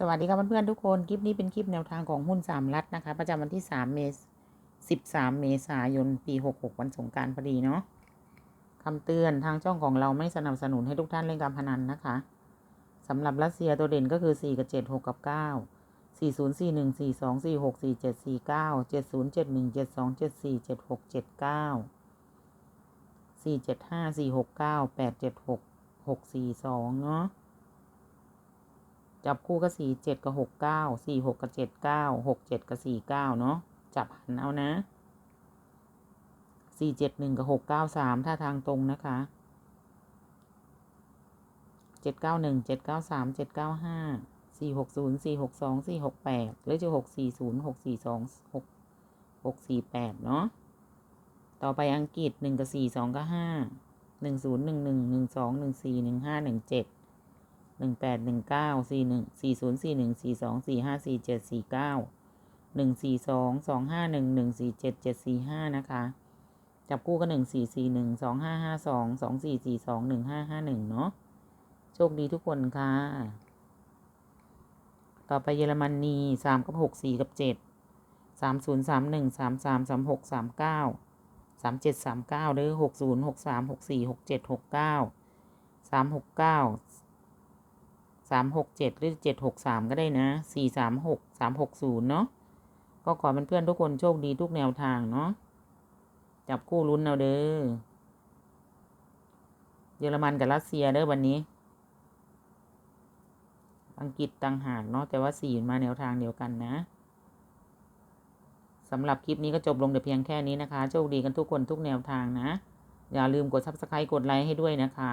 สวัสดีครับเพื่อนๆทุกคน คลิปนี้เป็นคลิปแนวทางของหุ้นสามรัฐนะคะประจำวันที่สามเมษสิบสามเมษายนปีหกหกวันสงการพอดีเนาะคำเตือนทางช่องของเราไม่สนับสนุนให้ทุกท่านเล่นการพนันนะคะสำหรับรัสเซียตัวเด่นก็คือสี่กับเจ็ดหกกับเก้าสี่ศูนย์สี่หนึ่งสี่สองสี่หกสี่เจ็ดสี่เก้าเจ็ดศูนย์เจ็ดหนึ่งเจ็ดสองเจ็ดสี่เจ็ดหกเจ็ดเก้าสี่เจ็ดห้าสี่หกเก้าแปดเจ็ดหกหกสี่สองเนาะ จับคู่ก็สี่เจ็ดกับหกเก้าสี่หกกับเจ็ดเก้าหกเจ็ดกับสี่เก้าเนาะจับหันเอานะสี่เจ็ดหนึ่งกับหกเก้าสามท่าทางตรงนะคะเจ็ดเก้าหนึ่งเจ็ดเก้าสามเจ็ดเก้าห้าสี่หกศูนย์สี่หกสองสี่หกแปดหรือจะหกสี่ศูนย์หกสี่สองหกหกสี่แปดเนาะต่อไปอังกฤษหนึ่งกับสี่สองกับห้าหนึ่งศูนย์หนึ่งหนึ่งหนึ่งสองหนึ่งสี่หนึ่งห้าหนึ่งเจ็ด หนึ่งแปดหนึ่งเก้าสี่หนึ่งสี่ศูนย์สี่หนึ่งสี่สองสี่ห้าสี่เจ็ดสี่เก้าหนึ่งสี่สองสองห้าหนึ่งหนึ่งสี่เจ็ดเจ็ดสี่ห้านะคะ จับคู่ก็หนึ่งสี่สี่หนึ่งสองห้าห้าสองสองสี่สี่สองหนึ่งห้าห้าหนึ่งเนาะโชคดีทุกคนค่ะ ต่อไปเยอรมนีสามกับหกสี่กับเจ็ดสามศูนย์สามหนึ่งสามสามสามหกสามเก้าสามเจ็ดสามเก้าหรือหกศูนย์หกสามหกสี่หกเจ็ดหกเก้าสามหกเก้า สามหกเจ็ดหรือเจ็ดหกสามก็ได้นะสี่สามหกสามหกศูนย์เนาะก็ขอเพื่อนๆทุกคนโชคดีทุกแนวทางเนาะจับคู่ลุ้นเอาเด้อเยอรมันกับรัสเซียเด้อวันนี้ อังกฤษต่างหากเนาะแต่ว่าสี่มาแนวทางเดียวกันนะสำหรับคลิปนี้ก็จบลงแต่เพียงแค่นี้นะคะ โชคดีกันทุกคนทุกแนวทางนะ อย่าลืมกด subscribe กดไลค์ให้ด้วยนะคะ